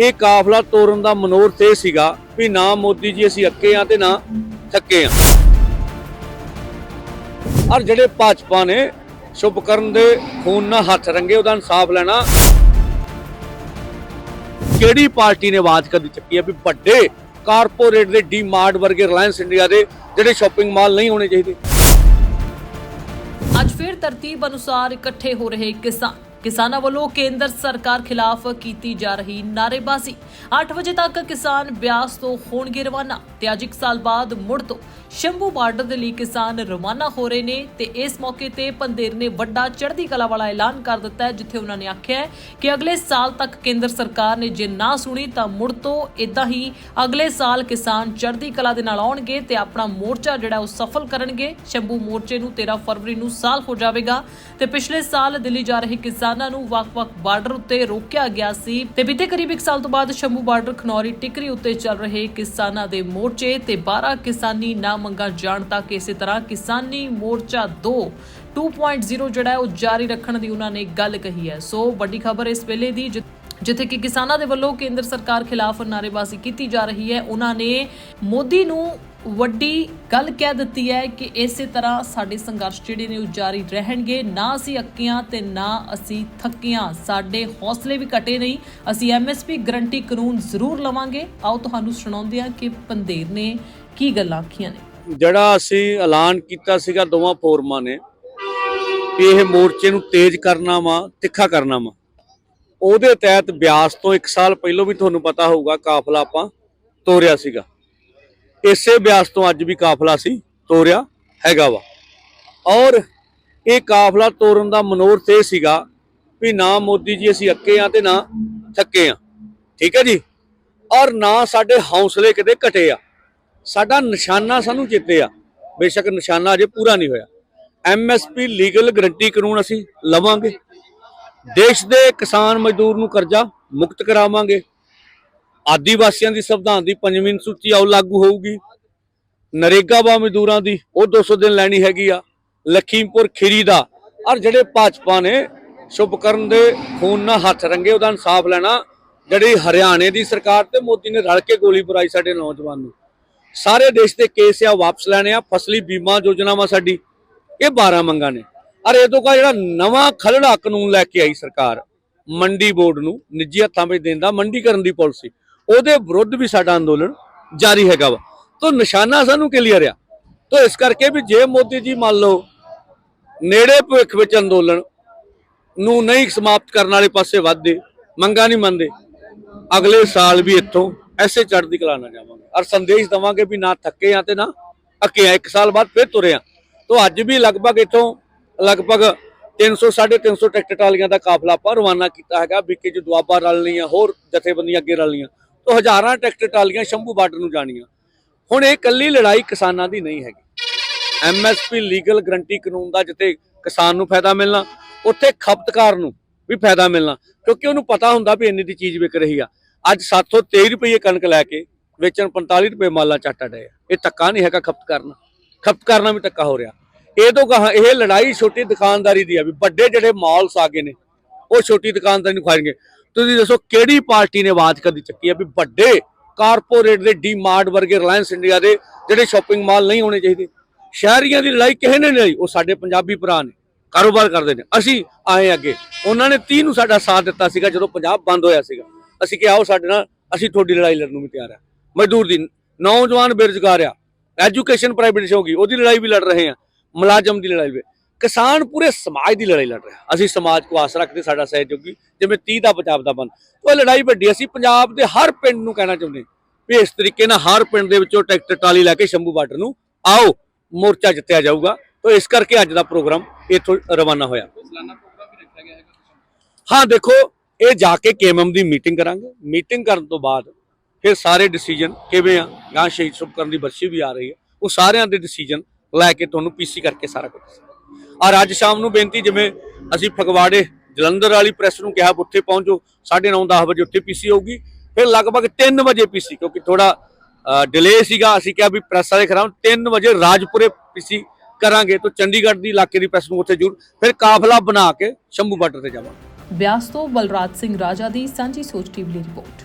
ਇਹ ਕਾਫਲਾ ਤੋਰਨ ਦਾ ਮਨੋਰਥ ਇਹ ਸੀਗਾ ਵੀ ਨਾ ਮੋਦੀ ਜੀ ਅਸੀਂ ਅੱਕੇ ਆ ਤੇ ਨਾ ਥੱਕੇ ਆ ਔਰ ਜਿਹੜੇ ਭਾਜਪਾ ਨੇ ਸ਼ੁਭਕਰਨ ਦੇ ਖੂਨ ਨਾਲ ਹੱਥ ਰੰਗੇ, ਉਹਦਾ ਇਨਸਾਫ ਲੈਣਾ। ਕਿਹੜੀ ਪਾਰਟੀ ਨੇ ਆਵਾਜ਼ ਕਦੀ ਚੱਕੀ ਹੈ ਵੀ ਵੱਡੇ ਕਾਰਪੋਰੇਟ ਦੇ ਡੀਮਾਰਟ ਵਰਗੇ ਰਿਲਾਇੰਸ ਇੰਡੀਆ ਦੇ ਜਿਹੜੇ ਸ਼ਾਪਿੰਗ ਮਾਲ ਨਹੀਂ ਹੋਣੇ ਚਾਹੀਦੇ? ਅੱਜ ਫਿਰ ਤਰਤੀਬ ਅਨੁਸਾਰ ਇਕੱਠੇ ਹੋ ਰਹੇ ਕਿਸਾਨ। ਕਿਸਾਨਾਂ ਵੱਲੋਂ ਕੇਂਦਰ ਸਰਕਾਰ ਖਿਲਾਫ ਕੀਤੀ ਜਾ ਰਹੀ ਨਾਅਰੇਬਾਜ਼ੀ। 8 ਵਜੇ ਤੱਕ ਕਿਸਾਨ ਬਿਆਸ ਤੋਂ ਹੋਣਗੇ ਰਵਾਨਾ। ਤੇ ਅੱਜ ਇੱਕ ਸਾਲ ਬਾਅਦ ਮੁੜ ਤੋਂ ਸ਼ੰਭੂ ਬਾਰਡਰ ਦੇ ਲਈ ਕਿਸਾਨ ਰਵਾਨਾ ਹੋ ਰਹੇ ਨੇ ਤੇ ਇਸ ਮੌਕੇ ਤੇ ਪੰਦੇਰ ਨੇ ਵੱਡਾ ਚੜ੍ਹਦੀ ਕਲਾ ਵਾਲਾ ਐਲਾਨ ਕਰ ਦਿੱਤਾ ਹੈ, ਜਿੱਥੇ ਉਹਨਾਂ ਨੇ ਆਖਿਆ ਹੈ ਕਿ ਅਗਲੇ ਸਾਲ ਤੱਕ ਕੇਂਦਰ ਸਰਕਾਰ ਨੇ ਜੇ ਨਾ ਸੁਣੀ ਤਾਂ ਮੁੜ ਤੋਂ ਇਦਾਂ ਹੀ ਅਗਲੇ ਸਾਲ ਕਿਸਾਨ ਚੜ੍ਹਦੀ ਕਲਾ ਦੇ ਨਾਲ ਆਉਣਗੇ ਤੇ ਆਪਣਾ ਮੋਰਚਾ ਜਿਹੜਾ ਉਹ ਸਫਲ ਕਰਨਗੇ। ਸ਼ੰਭੂ ਮੋਰਚੇ ਨੂੰ 13 ਫਰਵਰੀ ਨੂੰ ਸਾਲ ਹੋ ਜਾਵੇਗਾ ਤੇ ਪਿਛਲੇ ਸਾਲ ਦਿੱਲੀ ਜਾ ਰਹੇ ਕਿਸਾਨਾਂ ਨੂੰ ਵੱਖ-ਵੱਖ ਬਾਰਡਰ ਉੱਤੇ ਰੋਕਿਆ ਗਿਆ ਸੀ। ਤੇ ਬੀਤੇ ਕਰੀਬ 1 ਸਾਲ ਤੋਂ ਬਾਅਦ ਸ਼ੰਭੂ ਬਾਰਡਰ ਖਨੌਰੀ ਟਿਕਰੀ ਉੱਤੇ ਚੱਲ ਰਹੇ ਕਿਸਾਨਾਂ ਦੇ ਮੋਰਚੇ ਤੇ 12 ਕਿਸਾਨੀ ਨਾ ਮੰਗਾ ਜਾਣ ਤੱਕ ਇਸੇ ਤਰ੍ਹਾਂ ਕਿਸਾਨੀ ਮੋਰਚਾ 2 2.0 ਜਿਹੜਾ ਹੈ ਉਹ ਜਾਰੀ ਰੱਖਣ ਦੀ ਉਹਨਾਂ ਨੇ ਗੱਲ ਕਹੀ ਹੈ। ਸੋ ਵੱਡੀ ਖਬਰ ਇਸ ਵੇਲੇ ਦੀ ਜਿੱਥੇ ਕਿ ਕਿਸਾਨਾਂ ਦੇ ਵੱਲੋਂ ਕੇਂਦਰ ਸਰਕਾਰ ਖਿਲਾਫ ਨਾਅਰੇਬਾਜ਼ੀ ਕੀਤੀ ਜਾ ਰਹੀ ਹੈ, ਉਹਨਾਂ ਨੇ ਮੋਦੀ ਨੂੰ ਵੱਡੀ ਗੱਲ ਕਹਿ ਦਿੱਤੀ ਹੈ ਕਿ ਇਸੇ ਤਰ੍ਹਾਂ ਸਾਡੇ ਸੰਘਰਸ਼ ਜਿਹੜੇ ਨੇ ਉਹ ਜਾਰੀ ਰਹਿਣਗੇ। ਨਾ ਅਸੀਂ ਅੱਕੀਆਂ ਤੇ ਨਾ ਅਸੀਂ ਥੱਕੀਆਂ। ਸਾਡੇ ਹੌਸਲੇ ਵੀ ਘਟੇ ਨਹੀਂ। ਅਸੀਂ ਐਮਐਸਪੀ ਗਰੰਟੀ ਕਾਨੂੰਨ ਜ਼ਰੂਰ ਲਵਾਂਗੇ। ਆਓ ਤੁਹਾਨੂੰ ਸੁਣਾਉਂਦੇ ਹਾਂ ਕਿ ਪੰਦੇਰ ਨੇ ਕੀ ਗੱਲਾਂ ਆਖੀਆਂ ਨੇ। ਜਿਹੜਾ ਅਸੀਂ ਐਲਾਨ ਕੀਤਾ ਸੀਗਾ ਦੋਵਾਂ ਫੋਰਮਾਂ ਨੇ ਵੀ ਇਹ ਮੋਰਚੇ ਨੂੰ ਤੇਜ਼ ਕਰਨਾ ਵਾ, ਤਿੱਖਾ ਕਰਨਾ ਵਾ। ਉਹਦੇ ਤਹਿਤ ਬਿਆਸ ਤੋਂ 1 ਸਾਲ ਪਹਿਲਾਂ ਵੀ ਤੁਹਾਨੂੰ ਪਤਾ ਹੋਊਗਾ ਕਾਫਲਾ ਆਪਾਂ ਤੋਰਿਆ ਸੀਗਾ। ਇਸੇ ਬਿਆਸ ਤੋਂ ਅੱਜ ਵੀ ਕਾਫਲਾ ਸੀ, ਤੋਰਿਆ ਹੈਗਾ ਵਾ। ਔਰ ਇਹ ਕਾਫਲਾ ਤੋਰਨ ਦਾ ਮਨੋਰਥ ਇਹ ਸੀਗਾ ਵੀ ਨਾ ਮੋਦੀ ਜੀ ਅਸੀਂ ਅੱਕੇ ਆ ਤੇ ਨਾ ਥੱਕੇ ਆ। ਠੀਕ ਹੈ ਜੀ? ਔਰ ਨਾ ਸਾਡੇ ਹੌਸਲੇ ਕਿਤੇ ਘਟੇ ਆ। ਸਾਡਾ ਨਿਸ਼ਾਨਾ ਸਾਨੂੰ ਚੇਤੇ ਆ। ਬੇਸ਼ੱਕ ਨਿਸ਼ਾਨਾ ਅਜੇ ਪੂਰਾ ਨਹੀਂ ਹੋਇਆ। ਐਮਐਸਪੀ ਲੀਗਲ ਗਰੰਟੀ ਕਾਨੂੰਨ ਅਸੀਂ ਲਵਾਂਗੇ। ਦੇਸ਼ ਦੇ ਕਿਸਾਨ ਮਜ਼ਦੂਰ ਨੂੰ ਕਰਜ਼ਾ ਮੁਕਤ ਕਰਾਵਾਂਗੇ। ਆਦੀਵਾਸੀਆਂ ਦੀ ਸੰਵਿਧਾਨ ਦੀ ਪੰਜਵੀਂ ਸੂਚੀ ਆਉ ਲਾਗੂ ਹੋਊਗੀ। ਨਰੇਗਾ ਵਾ ਮਜ਼ਦੂਰਾਂ ਦੀ ਉਹ 200 ਦਿਨ ਲੈਣੀ ਹੈਗੀ ਆ। ਲਖੀਮਪੁਰ ਖੀਰੀ ਦਾ। ਔਰ ਜਿਹੜੇ ਭਾਜਪਾ ਨੇ ਸ਼ੁਭਕਰਨ ਦੇ ਖੂਨ ਨਾਲ ਹੱਥ ਰੰਗੇ, ਉਹਦਾ ਇਨਸਾਫ ਲੈਣਾ ਜਿਹੜੀ ਹਰਿਆਣੇ ਦੀ ਸਰਕਾਰ ਤੇ ਮੋਦੀ ਨੇ ਰਲ ਕੇ ਗੋਲੀ ਬੁਰਾਈ ਸਾਡੇ ਨੌਜਵਾਨ ਨੂੰ। ਸਾਰੇ ਦੇਸ਼ ਦੇ ਕੇਸ ਆ, ਵਾਪਸ ਲੈਣੇ ਆ, ਫਸਲੀ ਬੀਮਾ ਯੋਜਨਾ ਵਾ ਸਾਡੀ, ਇਹ 12 ਮੰਗਾਂ ਨੇ। ਔਰ ਇਹ ਤੋਂ ਕਾ ਜਿਹੜਾ ਨਵਾਂ ਖਲੜਾ ਕਾਨੂੰਨ ਲੈ ਕੇ ਆਈ ਸਰਕਾਰ, ਮੰਡੀ ਬੋਰਡ ਨੂੰ, ਨਿੱਜੀ ਹੱਥਾਂ ਵਿੱਚ ਦੇਣ ਦਾ ਮੰਡੀਕਰਨ ਦੀ ਪਾਲਿਸੀ। ਉਹਦੇ ਵਿਰੁੱਧ ਵੀ ਸਾਡਾ ਅੰਦੋਲਨ ਜਾਰੀ ਹੈਗਾ ਵਾ। ਤੋਂ ਨਿਸ਼ਾਨਾ ਸਾਨੂੰ ਕਲੀਅਰ ਆ। ਤੋਂ ਇਸ ਕਰਕੇ ਵੀ ਜੇ ਮੋਦੀ ਜੀ ਮੰਨ ਲਓ ਨੇੜੇ ਭਵਿੱਖ ਵਿੱਚ ਅੰਦੋਲਨ ਨੂੰ ਨਹੀਂ ਸਮਾਪਤ ਕਰਨ ਵਾਲੇ ਪਾਸੇ ਵੱਧਦੇ, ਮੰਗਾ ਨਹੀਂ ਮੰਨਦੇ, ਅਗਲੇ ਸਾਲ ਵੀ ਇੱਥੋਂ ਐਸੇ ਚੜ੍ਹਦੀ ਕਲਾ ਨਾ ਜਾਵਾਂਗੇ। ਔਰ ਸੰਦੇਸ਼ ਦਵਾਂਗੇ ਵੀ ਨਾ ਥੱਕੇ ਆ ਤੇ ਨਾ ਅੱਕੇ ਆ। ਇੱਕ ਸਾਲ ਬਾਅਦ ਫਿਰ ਤੁਰੇ ਆ। ਤੋਂ ਅੱਜ ਵੀ ਲਗਭਗ ਇੱਥੋਂ ਲਗਭਗ 300 350 ਟਰੈਕਟਰ ਟਰਾਲੀਆਂ ਦਾ ਕਾਫਲਾ ਆਪਾਂ ਰਵਾਨਾ ਕੀਤਾ ਹੈਗਾ। ਵਿਕੇ ਜੋ ਦੁਆਬਾ ਰਲ ਰਲਣੀਆਂ ਹੋਰ ਜਥੇਬੰਦੀਆਂ ਅੱਗੇ ਰਲਣੀਆਂ ਤੋਂ ਹਜ਼ਾਰਾਂ ਟਰੈਕਟਰ ਟਰਾਲੀਆਂ ਸ਼ੰਭੂ ਬਾਰਡਰ ਨੂੰ ਜਾਣੀਆਂ। ਹੁਣ ਇਹ ਕੱਲੀ ਲੜਾਈ ਕਿਸਾਨਾਂ ਦੀ ਨਹੀਂ ਹੈਗੀ। ਐਮਐਸਪੀ ਲੀਗਲ ਗਰੰਟੀ ਕਾਨੂੰਨ ਦਾ ਜਿੱਥੇ ਕਿਸਾਨ ਨੂੰ ਫਾਇਦਾ ਮਿਲਣਾ, ਉੱਥੇ ਖਪਤਕਾਰ ਨੂੰ ਵੀ ਫਾਇਦਾ ਮਿਲਣਾ, ਕਿਉਂਕਿ ਉਹਨੂੰ ਪਤਾ ਹੁੰਦਾ ਵੀ ਇੰਨੀ ਦੀ ਚੀਜ਼ ਵਿਕ ਰਹੀ ਆ। ਅੱਜ 723 ਰੁਪਏ ਕਣਕ ਲੈ ਕੇ ਵੇਚਣ 45 ਰੁਪਏ ਮਾਲਾ ਚਾਟਾ ਡਏ ਇਹ ਧੱਕਾ ਨਹੀਂ ਹੈਗਾ ਖਪਤਕਾਰ ਨਾਲ। ਖਪਤਕਾਰ ਨਾਲ ਵੀ ਧੱਕਾ ਹੋ ਰਿਹਾ। ਇਹ ਤੋਂ ਕਹਾ ਇਹ ਲੜਾਈ ਛੋਟੀ ਦੁਕਾਨਦਾਰੀ ਦੀ ਆ ਵੀ ਵੱਡੇ ਜਿਹੜੇ ਮਾਲਸ ਆ ਗਏ ਨੇ, ਉਹ ਛੋਟੀ ਦੁਕਾਨਦਾਰੀ ਨੂੰ ਖਾਣਗੇ ਤੁਸੀਂ ਦੱਸੋ ਕਿਹੜੀ ਪਾਰਟੀ ਨੇ ਆਵਾਜ਼ ਕਦੀ ਚੱਕੀ ਆ ਵੀ ਵੱਡੇ ਕਾਰਪੋਰੇਟ ਦੇ ਡੀਮਾਰਟ ਵਰਗੇ ਰਿਲਾਇੰਸ ਇੰਡੀਆ ਦੇ ਜਿਹੜੇ ਸ਼ਾਪਿੰਗ ਮਾਲ ਨਹੀਂ ਹੋਣੇ ਚਾਹੀਦੇ? ਸ਼ਹਿਰੀਆਂ ਦੀ ਲੜਾਈ ਕਿਸੇ ਨੇ ਨਹੀਂ ਉਹ ਸਾਡੇ ਪੰਜਾਬੀ ਭਰਾ ਨੇ, ਕਾਰੋਬਾਰ ਕਰਦੇ ਨੇ। ਅਸੀਂ ਆਏ ਅੱਗੇ। ਉਹਨਾਂ ਨੇ 30 ਨੂੰ ਸਾਡਾ ਸਾਥ ਦਿੱਤਾ ਸੀਗਾ ਜਦੋਂ ਪੰਜਾਬ ਬੰਦ ਹੋਇਆ ਸੀਗਾ। ਅਸੀਂ ਕਿਹਾ, ਆਓ ਸਾਡੇ ਨਾਲ, ਅਸੀਂ ਤੁਹਾਡੀ ਲੜਾਈ ਲੜਨ ਨੂੰ ਵੀ ਤਿਆਰ ਆ ਮਜ਼ਦੂਰ ਦੀ ਨੌਜਵਾਨ ਬੇਰੁਜ਼ਗਾਰ ਆ। ਐਜੂਕੇਸ਼ਨ ਪ੍ਰਾਈਵੇਟ ਹੋ ਗਈ। ਉਹਦੀ ਲੜਾਈ ਵੀ ਲੜ ਰਹੇ ਆ। ਮੁਲਾਜ਼ਮ ਦੀ ਲੜਾਈ ਵੀ। ਕਿਸਾਨ ਪੂਰੇ ਸਮਾਜ ਦੀ ਲੜਾਈ ਲੜ ਰਿਹਾ। ਅਸੀਂ ਸਮਾਜ ਕੋ ਆਸ ਰੱਖਦੇ, ਸਾਡਾ ਸਹਿਯੋਗੀ, ਜਿਵੇਂ 30 ਦਾ ਪੰਜਾਬ ਦਾ ਬੰਦ। ਉਹ ਲੜਾਈ ਵੱਡੀ, ਅਸੀਂ ਪੰਜਾਬ ਦੇ ਹਰ ਪਿੰਡ ਨੂੰ ਕਹਿਣਾ ਚਾਹੁੰਦੇ ਵੀ ਇਸ ਤਰੀਕੇ ਨਾਲ ਹਰ ਪਿੰਡ ਦੇ ਵਿੱਚੋਂ ਟਰੈਕਟਰ ਟਾਲੀ ਲੈ ਕੇ ਸ਼ੰਭੂ ਬਾਰਡਰ ਨੂੰ ਆਓ, ਮੋਰਚਾ ਜਿੱਤਿਆ ਜਾਊਗਾ। ਤਾਂ ਇਸ ਕਰਕੇ ਅੱਜ ਦਾ ਪ੍ਰੋਗਰਾਮ ਇੱਥੋਂ ਰਵਾਨਾ ਹੋਇਆ। ਹਾਂ, ਦੇਖੋ, ਇਹ ਜਾ ਕੇ ਕੇਐਮਐਮ ਦੀ ਮੀਟਿੰਗ ਕਰਾਂਗੇ। ਮੀਟਿੰਗ ਕਰਨ ਤੋਂ ਬਾਅਦ ਫਿਰ ਸਾਰੇ ਡਿਸੀਜਨ ਕਿਵੇਂ ਆ? ਗਾਂ ਸ਼ਹੀਦ ਸ਼ੁਭ ਕਰਨ ਦੀ ਬਰਸੀ ਵੀ ਆ ਰਹੀ ਹੈ। ਉਹ ਸਾਰਿਆਂ ਦੇ ਡਿਸੀਜਨ ਲੈ ਕੇ ਤੁਹਾਨੂੰ ਪੀਸੀ ਕਰਕੇ ਸਾਰਾ ਕੁਝ ਔਰ ਅੱਜ ਸ਼ਾਮ ਨੂੰ ਬੇਨਤੀ ਜਿਵੇਂ ਅਸੀਂ ਫਗਵਾੜੇ ਜਲੰਧਰ ਵਾਲੀ ਪ੍ਰੈਸ ਨੂੰ ਕਿਹਾ ਉੱਥੇ ਪਹੁੰਚੋ 9:30 10 ਵਜੇ ਉੱਥੇ ਪੀਸੀ ਹੋਊਗੀ। ਫਿਰ ਲਗਭਗ 3 ਵਜੇ ਪੀਸੀ, ਕਿਉਂਕਿ ਥੋੜਾ ਡਿਲੇ ਸੀਗਾ। ਅਸੀਂ ਕਿਹਾ ਵੀ ਪ੍ਰੈਸ ਵਾਲੇ ਖਰਾਉਂ 3 ਵਜੇ ਰਾਜਪੁਰੇ ਪੀਸੀ ਕਰਾਂਗੇ ਤਾਂ ਚੰਡੀਗੜ੍ਹ ਦੀ ਇਲਾਕੇ ਦੀ ਪ੍ਰੈਸ ਨੂੰ ਉੱਥੇ ਜ਼ਰੂਰ, ਫਿਰ ਕਾਫਲਾ ਬਣਾ ਕੇ ਸ਼ੰਭੂ ਬਾਰਡਰ ਤੇ ਜਾਵਾਂਗੇ। ਬਿਆਸ ਤੋਂ ਬਲਰਾਜ ਸਿੰਘ ਰਾਜਾ ਦੀ ਸਾਂਝੀ ਸੋਚ ਟੀਵੀ ਲਈ ਰਿਪੋਰਟ।